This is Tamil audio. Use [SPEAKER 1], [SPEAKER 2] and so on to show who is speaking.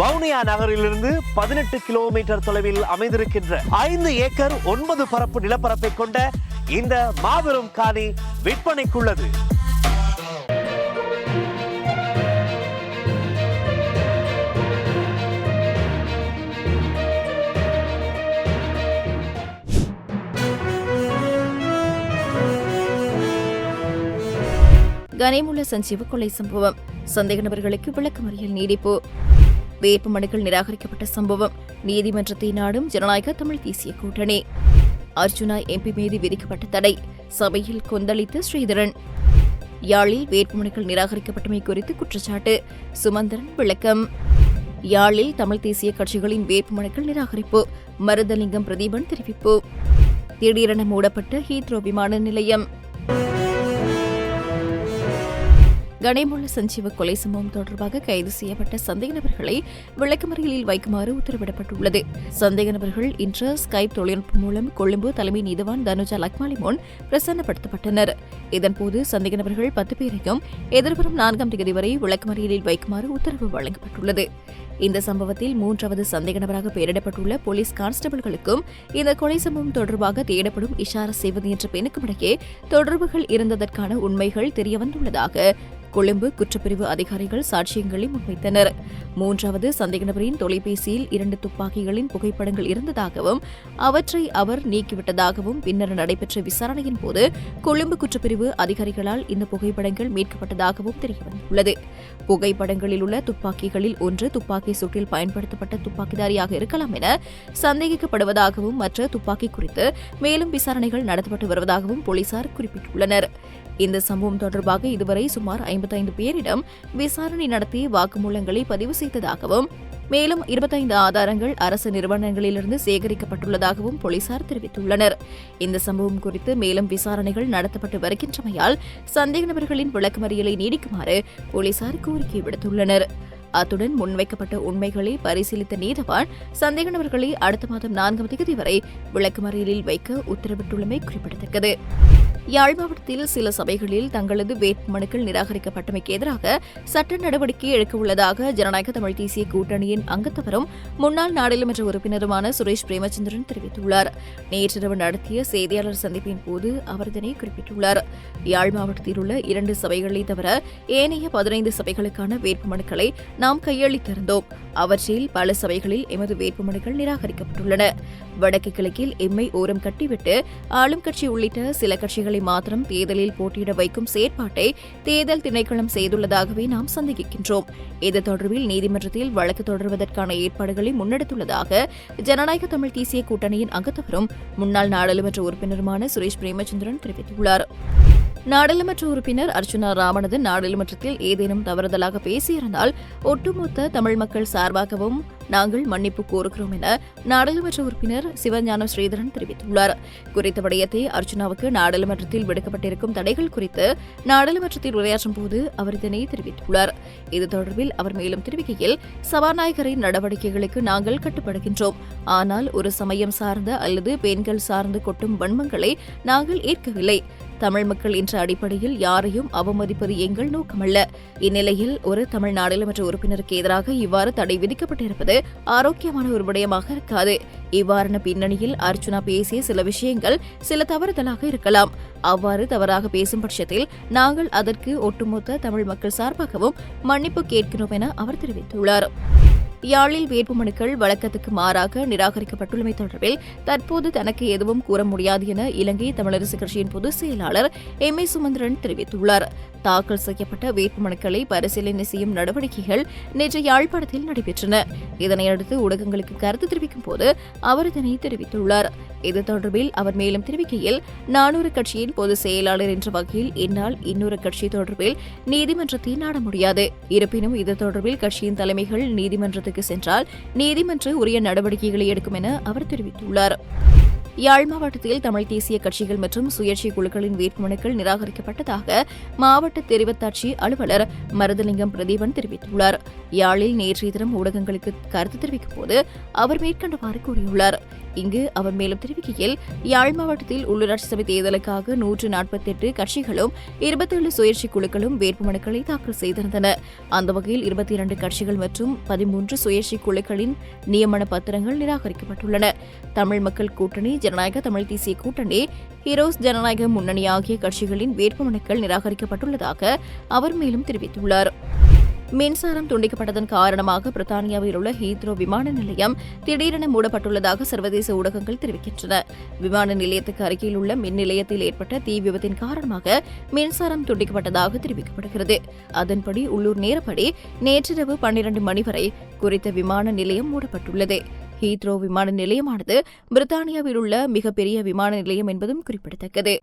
[SPEAKER 1] வவுனியா நகரிலிருந்து பதினெட்டு கிலோமீட்டர் தொலைவில் அமைந்திருக்கின்ற ஐந்து ஏக்கர் ஒன்பது பரப்பு நிலப்பரப்பை கொண்ட இந்த மாபெரும் காணி விற்பனைக்குள்ளது.
[SPEAKER 2] கனிமுள்ள சஞ்சீவ கொலை சம்பவம். சந்தேக நபர்களுக்கு விளக்கமறியல் நீடிப்பு. வேட்புமனுக்கள் நிராகரிக்கப்பட்ட சம்பவம். நீதிமன்றத்தை நாடும் ஜனநாயக தமிழ் தேசிய கூட்டணி. அர்ஜுனா எம்பி மீது விதிக்கப்பட்ட தடை. சபையில் கொந்தளித்த ஸ்ரீதரன். யாழில் வேட்புமனுக்கள் நிராகரிக்கப்பட்டமை குறித்து குற்றச்சாட்டு. சுமந்திரன் விளக்கம். யாழில் தமிழ் தேசிய கட்சிகளின் வேட்புமனுக்கள் நிராகரிப்பு. மருதலிங்கம் பிரதீபன் தெரிவிப்பு. திடீரென மூடப்பட்ட ஹீத்ரோ விமான நிலையம். கணேமுள்ள சஞ்சீவ கொலை சம்பவம் தொடர்பாக கைது செய்யப்பட்ட சந்தேக நபர்களை விளக்கமறியலில் வைக்குமாறு உத்தரவிடப்பட்டுள்ளது. சந்தேக நபர்கள் இன்று ஸ்கைப் தொழில்நுட்பம் மூலம் கொழும்பு தலைமை நீதிவான் தனுஜா லக்மாலி முன் பிரசன்னப்படுத்தப்பட்டனர் இதன்போது சந்தேக நபர்கள் பத்து பேரையும் எதிர்வரும் நான்காம் தேதி வரை விளக்கமறியலில் வைக்குமாறு உத்தரவு வழங்கப்பட்டுள்ளது. இந்த சம்பவத்தில் மூன்றாவது சந்தேக நபராக பெயரிடப்பட்டுள்ள போலீஸ் கான்ஸ்டபிள்களுக்கும் இந்த கொலை சம்பவம் தொடர்பாக தேடப்படும் இஷாரா செய்வது என்ற பெண்ணுக்கும் இடையே தொடர்புகள் இருந்ததற்கான உண்மைகள் தெரியவந்துள்ளதாக கொழும்பு குற்றப்பிரிவு அதிகாரிகள் சாட்சியங்களை முன்வைத்தனர். மூன்றாவது சந்தேக நபரின் தொலைபேசியில் இரண்டு துப்பாக்கிகளின் புகைப்படங்கள் இருந்ததாகவும் அவற்றை அவர் நீக்கிவிட்டதாகவும் பின்னர் நடைபெற்ற விசாரணையின் போது கொழும்பு குற்றப்பிரிவு அதிகாரிகளால் இந்த புகைப்படங்கள் மீட்கப்பட்டதாகவும் தெரியவந்துள்ளது. புகைப்படங்களில் உள்ள துப்பாக்கிகளில் ஒன்று துப்பாக்கி சூட்டில் பயன்படுத்தப்பட்ட துப்பாக்கிதாரியாக இருக்கலாம் என சந்தேகிக்கப்படுவதாகவும் மற்ற துப்பாக்கி குறித்து மேலும் விசாரணைகள் நடத்தப்பட்டு வருவதாகவும் போலீசார் குறிப்பிட்டுள்ளனர். இந்த சம்பவம் தொடர்பாக இதுவரை சுமார் ஐம்பத்தைந்து பேரிடம் விசாரணை நடத்தி வாக்குமூலங்களை பதிவு செய்ததாகவும் மேலும் இருபத்தைந்து ஆதாரங்கள் அரசு நிறுவனங்களிலிருந்து சேகரிக்கப்பட்டுள்ளதாகவும் போலீசார் தெரிவித்துள்ளனர். இந்த சம்பவம் குறித்து மேலும் விசாரணைகள் நடத்தப்பட்டு வருகின்றமையால் சந்தேக நபர்களின் விளக்கமறியலை நீடிக்குமாறு போலீசார் கோரிக்கை விடுத்துள்ளனர். அத்துடன் முன்வைக்கப்பட்ட உண்மைகளை பரிசீலித்த நீதவான் சந்தேக நபர்களை அடுத்த மாதம் நான்காம் தேதி வரை விளக்கமறியலில் வைக்க உத்தரவிட்டுள்ளமை குறிப்பிடத்தக்கது. யாழ் மாவட்டத்தில் சில சபைகளில் தங்களது வேட்புமனுக்கள் நிராகரிக்கப்பட்டமைக்கு எதிராக சட்ட நடவடிக்கை எடுக்க உள்ளதாக ஜனநாயக தமிழ் தேசிய கூட்டணியின் அங்கத்தவரும் முன்னாள் நாடாளுமன்ற உறுப்பினருமான சுரேஷ் பிரேமச்சந்திரன் தெரிவித்துள்ளார். நேற்றிரவு நடத்திய செய்தியாளர் சந்திப்பின் போது அவர் இதனை குறிப்பிட்டுள்ளார். யாழ் மாவட்டத்தில் உள்ள இரண்டு சபைகளை தவிர ஏனைய பதினைந்து சபைகளுக்கான வேட்புமனுக்களை நாம் கையளித்திருந்தோம். அவற்றில் பல சபைகளில் எமது வேட்புமனுக்கள் நிராகரிக்கப்பட்டுள்ளன. வடக்கு கிழக்கில் எம்மை ஓரம் கட்டிவிட்டு ஆளும் கட்சி உள்ளிட்ட சில கட்சிகளை மாத்திரம் தேர்தலில் போட்டியிட வைக்கும் செயற்பாட்டை தேர்தல் திணைக்களம் செய்துள்ளதாகவே நாம் சந்தேகிக்கின்றோம். இது தொடர்பில் நீதிமன்றத்தில் வழக்கு தொடர்வதற்கான ஏற்பாடுகளை முன்னெடுத்துள்ளதாக ஜனநாயக தமிழ் தேசிய கூட்டணியின் அங்கத்தவரும் முன்னாள் நாடாளுமன்ற உறுப்பினருமான சுரேஷ் பிரேமச்சந்திரன் தெரிவித்துள்ளார். நாடாளுமன்ற உறுப்பினர் அர்ச்சுனா ராமநாதன் நாடாளுமன்றத்தில் ஏதேனும் தவறுதலாக பேசியிருந்தால் ஒட்டுமொத்த தமிழ் மக்கள் சார்பாகவும் நாங்கள் மன்னிப்பு கோருகிறோம் என நாடாளுமன்ற உறுப்பினர் சிவஞானம் ஸ்ரீதரன் தெரிவித்துள்ளார். குறித்த விடயத்தை அர்ச்சுனாவுக்கு நாடாளுமன்றத்தில் விடுக்கப்பட்டிருக்கும் தடைகள் குறித்து நாடாளுமன்றத்தில் உரையாற்றும் போது அவர் இதனை தெரிவித்துள்ளார். இது தொடர்பில் அவர் மேலும் தெரிவிக்கையில் சபாநாயகரின் நடவடிக்கைகளுக்கு நாங்கள் கட்டுப்படுகின்றோம். ஆனால் ஒரு சமயம் சார்ந்த அல்லது பெண்கள் சார்ந்து கொட்டும் வன்மங்களை நாங்கள் ஏற்கவில்லை. தமிழ் மக்கள் என்ற அடிப்படையில் யாரையும் அவமதிப்பது எங்கள் நோக்கமல்ல. இந்நிலையில் ஒரு தமிழ் நாடாளுமன்ற உறுப்பினருக்கு எதிராக இவ்வாறு தடை விதிக்கப்பட்டிருப்பது ஆரோக்கியமான ஒரு விடயமாக இருக்காது. இவ்வாறான பின்னணியில் அர்ச்சுனா பேசிய சில விஷயங்கள் சில தவறுதலாக இருக்கலாம். அவ்வாறு தவறாக பேசும் பட்சத்தில் நாங்கள் அதற்கு ஒட்டுமொத்த தமிழ் மக்கள் சார்பாகவும் மன்னிப்பு கேட்கிறோம் என அவர் தெரிவித்துள்ளார். யாழில் வேட்புமனுக்கள் வழக்கத்துக்கு மாறாக நிராகரிக்கப்பட்டுள்ளமை தொடர்பில் தற்போது தனக்கு எதுவும் கூற முடியாது என இலங்கை தமிழரசு கட்சியின் பொதுச் செயலாளர் எம் ஏ சுமந்திரன் தெரிவித்துள்ளார். தாக்கல் செய்யப்பட்ட வேட்புமனுக்களை பரிசீலனை செய்யும் நடவடிக்கைகள் நேற்று யாழ்ப்பாணத்தில் நடைபெற்றன. இதனையடுத்து ஊடகங்களுக்கு கருத்து தெரிவிக்கும் போது அவர் இதனை தெரிவித்துள்ளார். இது தொடர்பில் அவர் மேலும் தெரிவிக்கையில் நானூறு கட்சியின் பொதுச் செயலாளர் என்ற வகையில் என்னால் இன்னொரு கட்சி தொடர்பில் நீதிமன்றத்தை நாட முடியாது. இருப்பினும் இது தொடர்பில் கட்சியின் தலைமைகள் நீதிமன்றத்துக்கு சென்றால் நீதிமன்ற உரிய நடவடிக்கைகளை எடுக்கும் என அவர் தெரிவித்துள்ளார். யாழ் மாவட்டத்தில் தமிழ் தேசிய கட்சிகள் மற்றும் சுயேட்சை குழுக்களின் வேட்புமனுக்கள் நிராகரிக்கப்பட்டதாக மாவட்ட தெரிவத்தாட்சி அலுவலர் மருதலிங்கம் பிரதீபன் தெரிவித்துள்ளார். யாழில் நேற்றைய தினம் ஊடகங்களுக்கு கருத்து தெரிவிக்கும் போது அவர் மேற்கண்டவாறு கூறியுள்ளார். இங்கு அவர் மேலும் தெரிவிக்கையில் யாழ் மாவட்டத்தில் உள்ளூராட்சி சபை தேர்தலுக்காக நூற்று நாற்பத்தெட்டு கட்சிகளும் இருபத்தேழு சுயேட்சை குழுக்களும் வேட்புமனுக்களை தாக்கல் செய்திருந்தன. அந்த வகையில் இருபத்தி இரண்டு கட்சிகள் மற்றும் பதிமூன்று சுயேட்சை குழுக்களின் நியமன பத்திரங்கள் நிராகரிக்கப்பட்டுள்ளன. தமிழ் மக்கள் கூட்டணி ஜனநாயக தமிழ் தேசிய கூட்டணி ஹீரோஸ் ஜனநாயக முன்னணி ஆகிய கட்சிகளின் வேட்புமனுக்கள் நிராகரிக்கப்பட்டுள்ளதாக அவர் மேலும் தெரிவித்துள்ளார். மின்சாரம் துண்டிக்கப்பட்டதன் காரணமாக பிரித்தானியாவில் உள்ள ஹீத்ரோ விமான நிலையம் திடீரென மூடப்பட்டுள்ளதாக சர்வதேச ஊடகங்கள் தெரிவிக்கின்றன. விமான நிலையத்துக்கு அருகில் உள்ள மின் நிலையத்தில் ஏற்பட்ட தீ விபத்தின் காரணமாக மின்சாரம் துண்டிக்கப்பட்டதாக தெரிவிக்கப்படுகிறது. அதன்படி உள்ளூர் நேரப்படி நேற்றிரவு பன்னிரண்டு மணி வரை குறித்த விமான நிலையம் மூடப்பட்டுள்ளது. ஹீத்ரோ விமான நிலையமானது பிரித்தானியாவில் உள்ள மிகப்பெரிய விமான நிலையம் என்பதும் குறிப்பிடத்தக்கது.